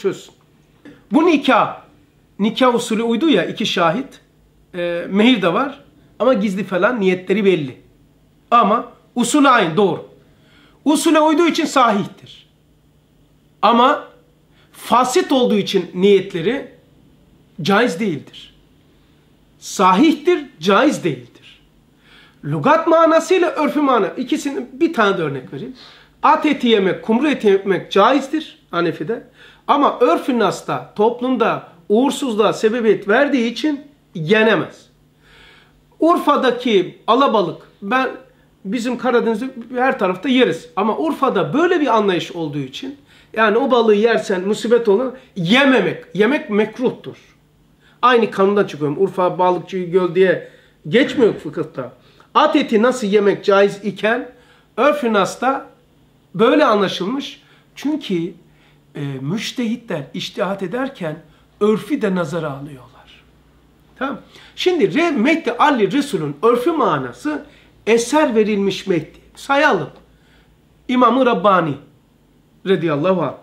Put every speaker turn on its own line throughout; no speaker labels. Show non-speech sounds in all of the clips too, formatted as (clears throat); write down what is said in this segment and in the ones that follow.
çözsün. Bu nikah, nikah usulü uydu ya iki şahit. E, mehir de var ama gizli falan niyetleri belli. Ama usulü aynı doğru. Usule uyduğu için sahihtir. Ama fasit olduğu için niyetleri caiz değildir. Sahihtir, caiz değildir. Lugat manasıyla örfü mana. İkisini bir tane de örnek vereyim. At eti yemek, kumru eti yemek caizdir Hanefi'de. Ama örfü nasta, toplumda uğursuzluğa sebebiyet verdiği için yenemez. Urfa'daki alabalık, ben bizim Karadeniz'de her tarafta yeriz. Ama Urfa'da böyle bir anlayış olduğu için yani o balığı yersen musibet olur. Yememek. Yemek mekruhtur. Aynı kanundan çıkıyorum. Urfa balıkçı göl diye geçmiyor fıkıhta. At eti nasıl yemek caiz iken örf-ü nas'ta böyle anlaşılmış. Çünkü e, müştehitler iştihat ederken örfü de nazara alıyorlar. Tamam. Şimdi Re, Mehdi Ali Resul'ün örfü manası eser verilmiş Mehdi. Sayalım. İmam-ı Rabbani radıyallahu anh.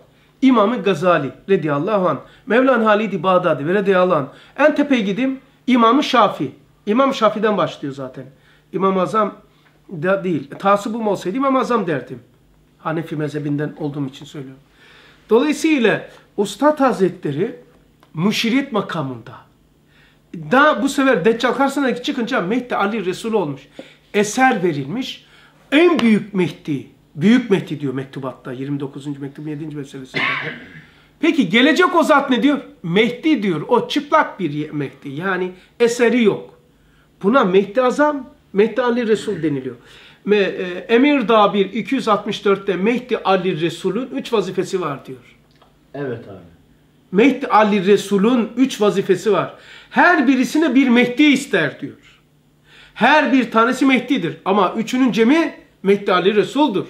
İmam-ı Gazali radıyallahu anh. Mevlana Halid-i Bağdadi radıyallahu anh. En tepeye gideyim. İmam-ı Şafi. İmam Şafi'den başlıyor zaten. İmam Azam da değil. Tasubum olsaydı İmam Azam derdim. Hanefi mezhebinden olduğum için söylüyorum. Dolayısıyla Ustad Hazretleri müşiret makamında. Daha bu sefer Deccal karşısına çıkınca Mehdi Ali Resul olmuş. Eser verilmiş. En büyük Mehdi. Büyük Mehdi diyor mektubatta. 29. mektubun 7. meselesinde. Peki gelecek o zat ne diyor? Mehdi diyor. O çıplak bir Mehdi. Yani eseri yok. Buna Mehdi Azam, Mehdi Ali Resul deniliyor. E, Emir Dabir 264'te Mehdi Ali Resul'ün 3 vazifesi var diyor.
Evet abi.
Mehdi Ali Resul'ün 3 vazifesi var. Her birisine bir Mehdi ister diyor. Her bir tanesi Mehdi'dir. Ama üçünün cemi Mehdi Ali Resul'dur.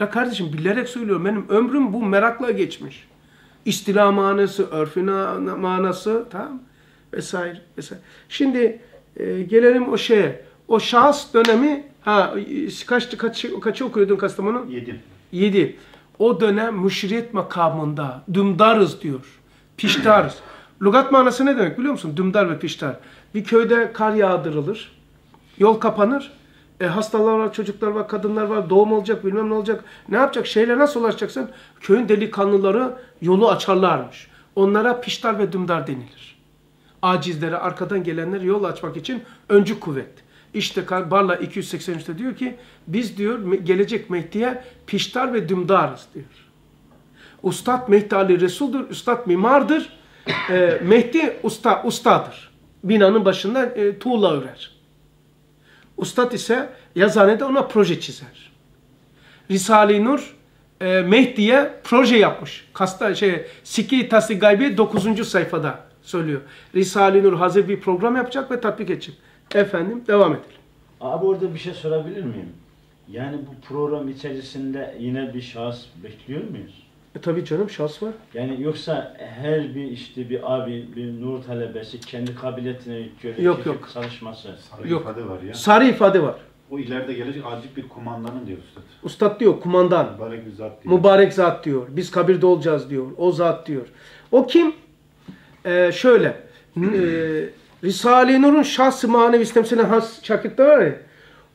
La kardeşim bilerek söylüyorum. Benim ömrüm bu merakla geçmiş. İstila manası, örfü manası, tamam vesaire vesaire. Şimdi e, gelelim o şeye. O şahıs dönemi ha kaç kaç kaçı okuyordun Kastamonu?
Yedi.
Yedi. O dönem müşriyet makamında dümdarız diyor. Piştarız. (clears throat) Lugat manası ne demek biliyor musun? Dümdar ve piştar. Bir köyde kar yağdırılır. Yol kapanır. E, hastalar var, çocuklar var, kadınlar var, doğum olacak, bilmem ne olacak. Ne yapacak? Şeyle nasıl ulaşacaksın? Köyün delikanlıları yolu açarlarmış. Onlara piştar ve dümdar denilir. Acizlere, arkadan gelenlere yol açmak için öncü kuvvet. İşte Barla 283'te diyor ki biz diyor gelecek Mehdi'ye piştar ve dümdarız diyor. Ustad Mehdi Ali Resul'dur, Ustad mimardır. E, Mehdi usta, ustadır. Binanın başında e, tuğla örer. Ustad ise yazanede ona proje çizer. Risale-i Nur e, Mehdi'ye proje yapmış. Kasta şey Sikri Tasdik Gaybi 9. sayfada söylüyor. Risale-i Nur hazır bir program yapacak ve tatbik edecek. Efendim devam edelim.
Abi orada bir şey sorabilir miyim? Yani bu program içerisinde yine bir şahıs bekliyor muyuz?
E tabii canım şahs var.
Yani yoksa her bir işte bir abi, bir nur talebesi kendi kabiliyetine göre
Yok,
keşif
yok.
çalışması.
Sarı
Yok.
ifade var ya.
Sarı ifade var.
O ileride gelecek acil bir kumandanın diyor üstad.
Ustad diyor kumandan.
Mübarek bir zat diyor.
Mübarek zat diyor. Biz kabirde olacağız diyor. O zat diyor. O kim? Ee, şöyle. E, Risale-i Nur'un şahs-ı manevi temsilen has şakirtler var ya.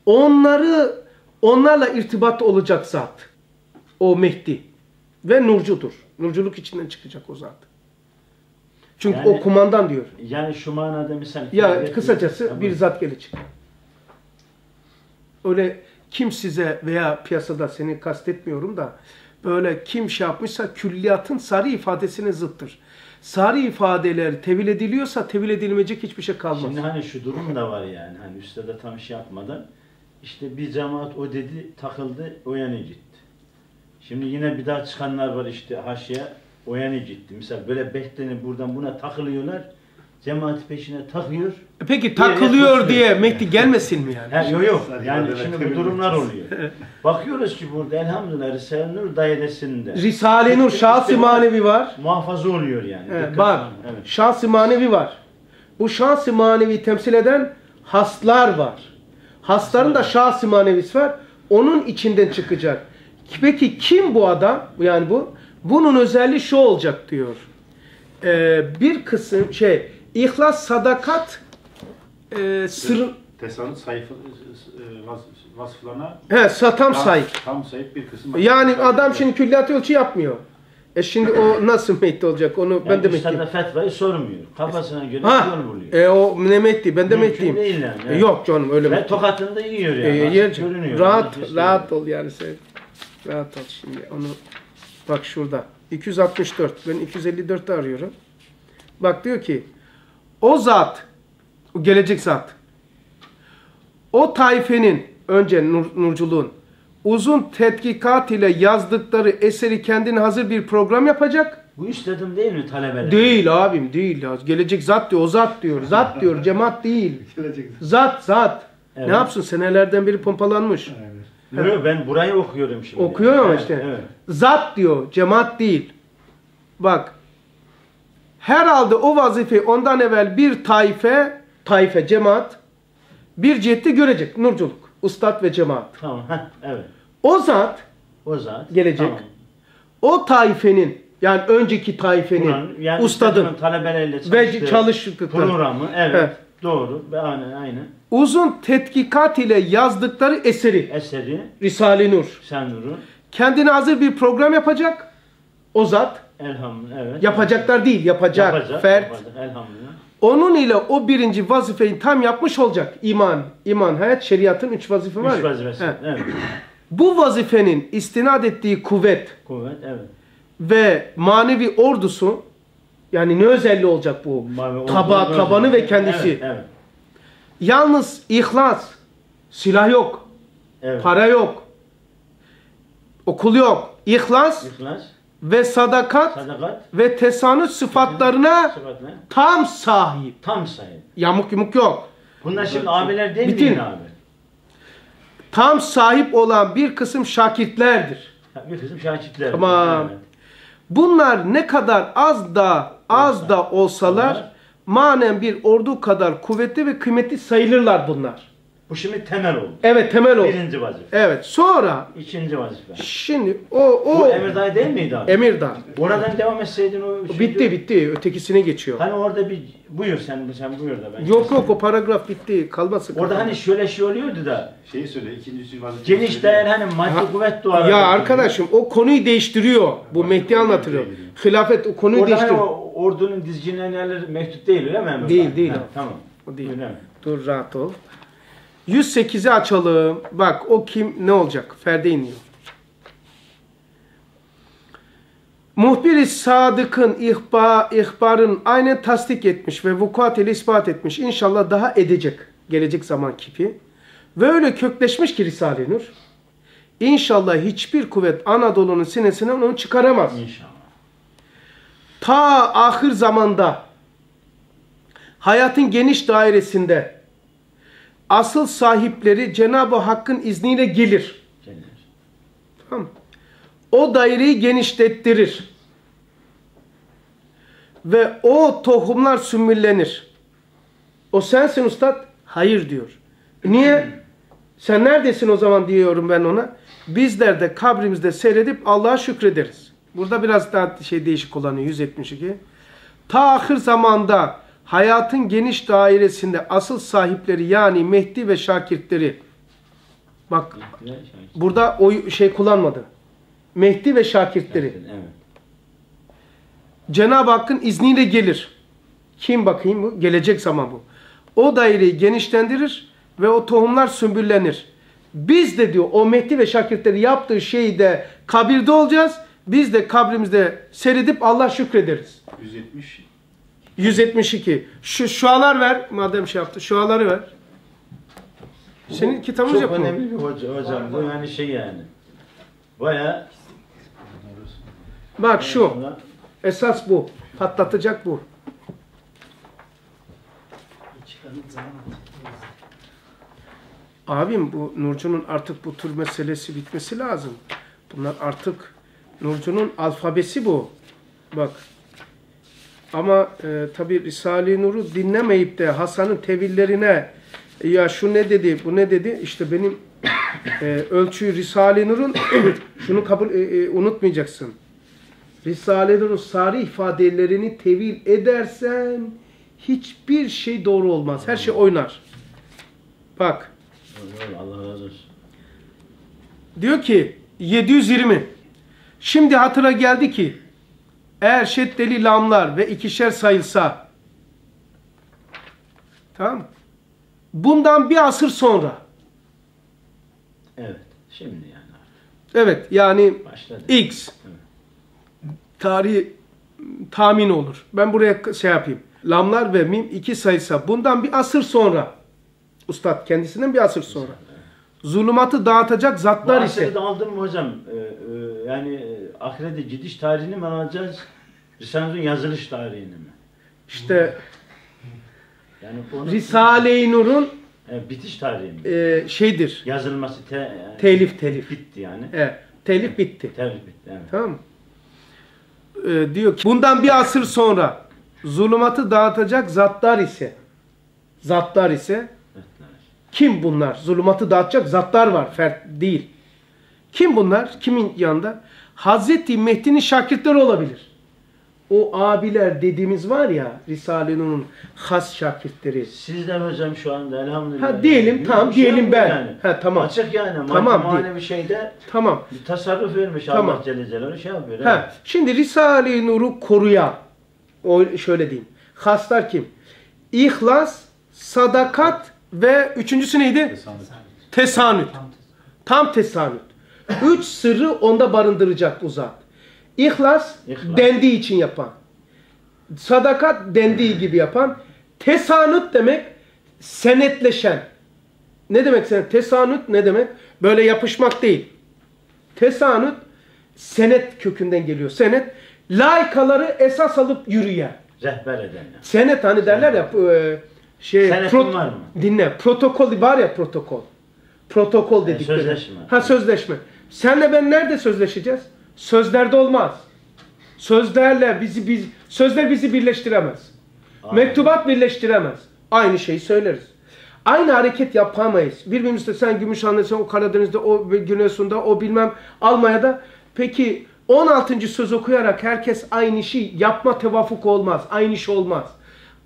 Onları onlarla irtibat olacak zat. O Mehdi. Ve nurcudur. Nurculuk içinden çıkacak o zat. Çünkü
Yani-
o kumandan diyor.
Yani şu manada misal
Ya kısacası
Tamam.
bir zat gelecek. Öyle kim size veya piyasada seni kastetmiyorum da böyle kim şey yapmışsa külliyatın sarı ifadesine zıttır. Sarı ifadeler tevil ediliyorsa tevil edilmeyecek hiçbir şey kalmaz.
Şimdi hani şu durum da var yani. Hani üstada tam şey yapmadan işte bir cemaat o dedi takıldı o yana gitti. Şimdi yine bir daha çıkanlar var işte haşiye o yana gitti. Misal böyle beklenip buradan buna takılıyorlar. Cemaati peşine takıyor.
E Peki takılıyor diye. Mehdi gelmesin mi yani?
Ha, yok yok. Yani şimdi bu durumlar oluyor. Bakıyoruz ki burada elhamdülillah Risale-i Nur dairesinde.
Risale-i Nur şahs-ı manevi var.
Muhafaza oluyor yani.
Evet, bak
Evet.
şahs-ı manevi var. Bu şahs-ı manevi temsil eden haslar var. Hasların da şahs-ı manevisi var. Onun içinden çıkacak. Peki kim bu adam? Yani bu Bunun özelliği şu olacak diyor. Ee, bir kısım şey ihlas sadakat e, sır
Tesanüt sayfa e, vas, vasıflarına
he satam
tam,
sahip.
tam sahip bir kısım.
Yani adam şimdi külliyat ölçü yapmıyor. E şimdi o nasıl mehdi olacak onu ben
Yani
de
üstad da
mehdiyim.
fetvayı sormuyor. Kafasına göre
Ha,
yol buluyor.
e o ne mehdi ben de
Mümkün
mehdiyim.
değil yani,
E,
evet.
yok canım öyle mehdi.
tokatını da yiyor
E,
yani.
yer-
Açık görünüyor.
rahat rahat ol yani sen. Rahat ol şimdi onu bak şurada 264 ben 254'te arıyorum. Bak diyor ki o zat o gelecek zat o taifenin önce nur, nurculuğun uzun tetkikat ile yazdıkları eseri kendine hazır bir program yapacak.
Bu üstadım değil mi talebeler?
Değil abim değil ya. Gelecek zat diyor. O zat diyor. Zat diyor. (laughs) Cemaat değil.
Gelecek.
Zat zat.
Evet.
Ne yapsın? Senelerden beri pompalanmış.
Yok, yok, ben burayı okuyorum şimdi.
Okuyor ama
Evet,
işte.
Evet.
Zat diyor. Cemaat değil. Bak. Herhalde o vazifeyi ondan evvel bir taife, taife, cemaat bir cihette görecek. Nurculuk. Ustad ve cemaat.
Tamam. Heh, evet.
O zat
O zat.
Gelecek.
Tamam.
o taifenin yani önceki taifenin
Buranın, yani
ustadın
talebeleriyle
ve çalıştıkları
programı. Evet.
Evet.
Doğru. Aynen aynı.
uzun tetkikat ile yazdıkları eseri
Eseri
Risale-i Nur.
Senur'un
Kendine hazır bir program yapacak. O zat
elhamdülillah. Evet.
yapacaklar değil yapacak.
Yapacak.
Fert.
yapacak, Elhamdülillah.
Onun ile o birinci vazifeyi tam yapmış olacak. İman, iman, hayat, şeriatın üç vazife var.
Üç vazifesi.
He.
Evet.
Bu vazifenin istinad ettiği kuvvet
Kuvvet. Evet.
ve manevi ordusu yani ne özelliği olacak bu?
Mavi
Taba, tabanı ve
özellikle.
kendisi.
Evet. Evet.
Yalnız ihlas, silah yok,
evet.
para yok, okul yok. İhlas
İhlas,
ve sadakat
sadakat,
ve tesanüt sıfatlarına
sıfatla
tam sahip.
tam sayı.
Yamuk yumuk yok.
Bunlar şimdi abiler değil
Bitin.
mi abi?
Tam sahip olan bir kısım şakirtlerdir.
Ha, Bir kısım şakitler.
Tamam.
Evet.
Bunlar ne kadar az da az da olsalar manen bir ordu kadar kuvvetli ve kıymetli sayılırlar bunlar.
Bu şimdi temel oldu.
Evet temel o.
Birinci vazife.
Evet sonra
İkinci vazife.
şimdi o o
Bu Emirdağ değil miydi abi?
Emirdağ.
Oradan devam etseydin o üçüncü-
Bitti bitti ötekisine geçiyor.
Hani orada bir buyur sen sen buyur da ben.
Yok yok o paragraf bitti kalmasın.
Orada
kafamda.
hani şöyle şey oluyordu da
Şeyi söyle, ikinci vazife.
geniş değer hani maddi
Ha,
kuvvet duvarı.
Ya arkadaşım o konuyu değiştiriyor. Bu Mehdi anlatıyor. Hilafet o konuyu
Orada hani
değiştiriyor.
o ordunun dizginin yerleri mektup değil öyle mi Emirdağ?
Değil, değil
Ha. Tamam.
O değil.
Öyle mi?
Dur rahat ol. 108'i açalım. Bak o kim ne olacak? Ferde iniyor. Muhbir-i Sadık'ın ihba, ihbarın aynen tasdik etmiş ve vukuat ile ispat etmiş. İnşallah daha edecek gelecek zaman kipi. Ve öyle kökleşmiş ki Risale-i Nur. İnşallah hiçbir kuvvet Anadolu'nun sinesinden onu çıkaramaz.
İnşallah.
Ta ahir zamanda hayatın geniş dairesinde asıl sahipleri Cenab-ı Hakk'ın izniyle gelir.
Cennet.
Tamam? O daireyi genişlettirir. Ve o tohumlar sümbüllenir. O sensin ustad. Hayır diyor. Niye? Sen neredesin o zaman diyorum ben ona. Bizler de kabrimizde seyredip Allah'a şükrederiz. Burada biraz daha şey değişik kullanıyor 172. Ta ahir zamanda hayatın geniş dairesinde asıl sahipleri yani Mehdi ve şakirtleri bak burada o şey kullanmadı. Mehdi ve şakirtleri.
Evet.
Cenab-ı Hakk'ın izniyle gelir. Kim bakayım bu? Gelecek zaman bu. O daireyi genişlendirir ve o tohumlar sümbüllenir. Biz de diyor o Mehdi ve şakirtleri yaptığı şeyde kabirde olacağız. Biz de kabrimizde seyredip Allah şükrederiz.
170.
172. Şu şualar ver. Madem şey yaptı. Şuaları ver. Senin kitabımız
Çok
yok mu?
önemli bir hoca, hocam. Bu yani şey yani. Baya
Bak şu. Esas bu. Patlatacak bu. Abim bu Nurcu'nun artık bu tür meselesi bitmesi lazım. Bunlar artık Nurcu'nun alfabesi bu. Bak. Ama e, tabi Risale-i Nur'u dinlemeyip de Hasan'ın tevillerine ya şu ne dedi, bu ne dedi? İşte benim e, ölçüyü Risale-i Nur'un (coughs) şunu kabul e, e, unutmayacaksın. Risale-i Nur sarih ifadelerini tevil edersen hiçbir şey doğru olmaz. Her şey oynar. Bak
Allah razı olsun.
diyor ki 720. Şimdi hatıra geldi ki eğer şeddeli lamlar ve ikişer sayılsa tamam? Bundan bir asır sonra
Evet. Şimdi yani artık
evet yani
başladı.
X tarih tahmin olur. Ben buraya şey yapayım. Lamlar ve mim iki sayısa bundan bir asır sonra Ustad kendisinden bir asır sonra zulümatı dağıtacak
Bu
zatlar ise
asırı da aldın mı hocam? Ee, e, yani e, ahirete gidiş tarihini mi alacağız? Risale'nin yazılış tarihini mi?
işte
Yani
Risale-i Nur'un
E, bitiş tarihi mi?
e, şeydir.
Yazılması te, yani
Telif telif.
bitti yani.
Evet, telif bitti.
Telif bitti. Evet.
Tamam mı? Ee, diyor ki bundan bir asır sonra zulümatı dağıtacak zatlar ise zatlar ise kim bunlar? Zulümatı dağıtacak zatlar var. Fert değil. Kim bunlar? Kimin yanında? Hazreti Mehdi'nin şakirtleri olabilir. O abiler dediğimiz var ya Risale-i Nur'un has şakirtleri.
Siz de hocam şu anda elhamdülillah.
Ha, diyelim,
yani.
tamam,
şey
diyelim ben.
Yani.
Ha, tamam.
Açık yani.
Tamam.
Manevi şeyde
Tamam.
bir tasarruf vermiş
Tamam.
Allah Celle Celaluhu şey yapıyor.
Ha,
evet.
şimdi Risale-i Nur'u koruyan, o şöyle diyeyim. Haslar kim? İhlas, sadakat ve üçüncüsü neydi? Tesanüt. Tam tesanüt. Üç sırrı onda barındıracak bu zat. İhlas,
İhlas.
dendiği için yapan. Sadakat dendiği gibi yapan. Tesanüt demek senetleşen. Ne demek senet? Tesanüt ne demek? Böyle yapışmak değil. Tesanüt senet kökünden geliyor. Senet laykaları esas alıp yürüyen.
Rehber eden. yani.
Senet hani derler ya e, şey
Senetin var mı?
dinle protokol var ya protokol. Protokol dedikleri.
sözleşme.
Ha sözleşme. Senle ben nerede sözleşeceğiz? Sözlerde olmaz. Sözlerle bizi biz sözler bizi birleştiremez.
Aynen.
Mektubat birleştiremez. Aynı şeyi söyleriz. Aynı hareket yapamayız. Birbirimizde sen Gümüşhane'de, o Karadeniz'de, o Giresun'da, o bilmem Almanya'da. Peki 16. söz okuyarak herkes aynı işi yapma tevafuk olmaz. Aynı iş olmaz.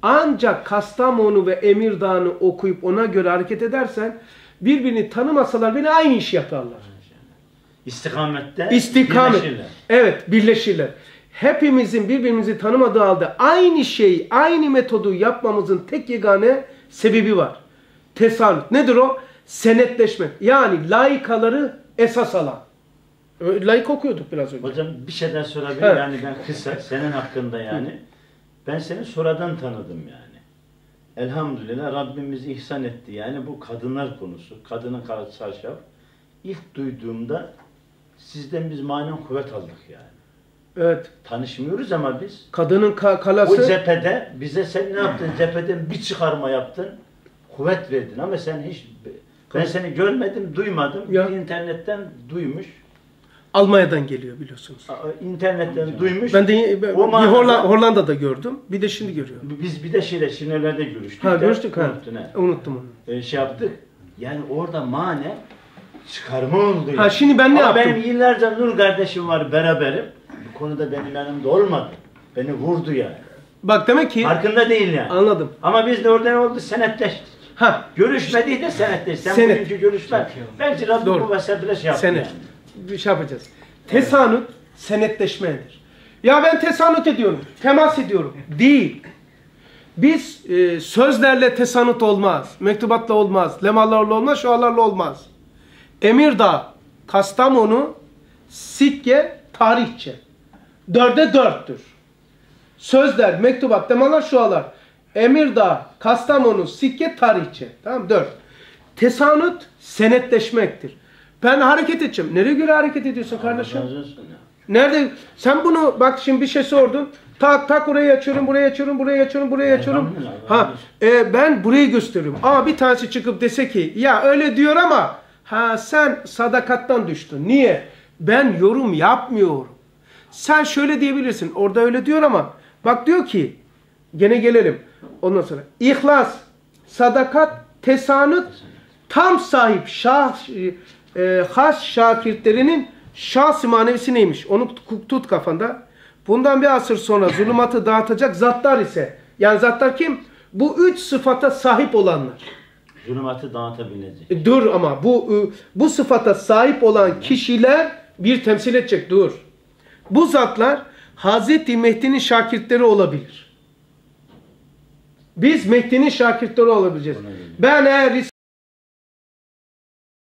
Ancak Kastamonu ve Emirdağ'ını okuyup ona göre hareket edersen birbirini tanımasalar bile aynı işi yaparlar.
İstikamette
İstikamet.
birleşirler.
Evet, birleşirler. Hepimizin birbirimizi tanımadığı halde aynı şeyi, aynı metodu yapmamızın tek yegane sebebi var. Tesanüt. Nedir o? Senetleşmek. Yani layıkaları esas alan. Layık okuyorduk biraz önce.
Hocam bir şeyden sorabilir
Evet.
yani ben kısa senin hakkında yani. Ben seni sonradan tanıdım yani. Elhamdülillah Rabbimiz ihsan etti yani bu kadınlar konusu. Kadının karşı. İlk duyduğumda sizden biz manen kuvvet aldık yani.
Evet.
Tanışmıyoruz ama biz
Kadının ka-
o
kalası
cephede bize sen ne yaptın? (clears throat) Cepheden bir çıkarma yaptın. Kuvvet verdin ama sen hiç ben seni görmedim, duymadım.
Ya.
İnternetten duymuş.
Almanya'dan geliyor biliyorsunuz.
internetten duymuş.
Ben de ben-
O
bir
manada-
Holla- Hollanda'da gördüm. Bir de şimdi görüyorum.
Biz bir de şeyle Şinerler'de görüştük.
Ha
de,
görüştük ha.
unuttun ha.
Unuttum onu.
Ee, şey yaptık. Yani orada mane çıkarma oldu.
Ha, şimdi ben ne
Ama
yaptım?
benim yıllarca Nur kardeşim var beraberim. Bu konuda benim yanımda olmadı. Beni vurdu yani.
Bak demek ki
Farkında değil yani.
anladım.
Ama biz de orada ne oldu? Senetleştik.
Ha
Görüşmediği de senetleştik. Sen
Senet.
bugünkü görüşme. Belki Rabbim
Doğru.
bu vesileyle şey yaptı
Senet.
yani.
Bir şey yapacağız. Tesanüt senetleşmedir. Ya ben tesanüt ediyorum, temas ediyorum. Değil. Biz e, sözlerle tesanüt olmaz, mektubatla olmaz, lemallarla olmaz, şualarla olmaz. Emirdağ, Kastamonu, Sikke, tarihçe. Dörde dörttür. Sözler, mektubat, lemalar, şualar. Emirdağ, Kastamonu, Sikke, tarihçe. Tamam dört. Tesanüt senetleşmektir. Ben hareket edeceğim. Nereye göre hareket ediyorsun kardeşim? Nerede? Sen bunu bak şimdi bir şey sordun. Tak tak orayı açıyorum, burayı açıyorum, burayı açıyorum, burayı açıyorum. Ha, e, ben burayı gösteriyorum. Ama bir tanesi çıkıp dese ki ya öyle diyor ama ha sen sadakattan düştün. Niye? Ben yorum yapmıyorum. Sen şöyle diyebilirsin. Orada öyle diyor ama bak diyor ki gene gelelim. Ondan sonra ihlas, sadakat, tesanüt tam sahip şah e, has şakirtlerinin şahs manevisi neymiş? Onu tut, kafanda. Bundan bir asır sonra zulümatı dağıtacak zatlar ise yani zatlar kim? Bu üç sıfata sahip olanlar.
Zulümatı dağıtabilecek.
E, Dur ama bu bu sıfata sahip olan kişiler bir temsil edecek. Dur. Bu zatlar Hazreti Mehdi'nin şakirtleri olabilir. Biz Mehdi'nin şakirtleri olabileceğiz. Ben eğer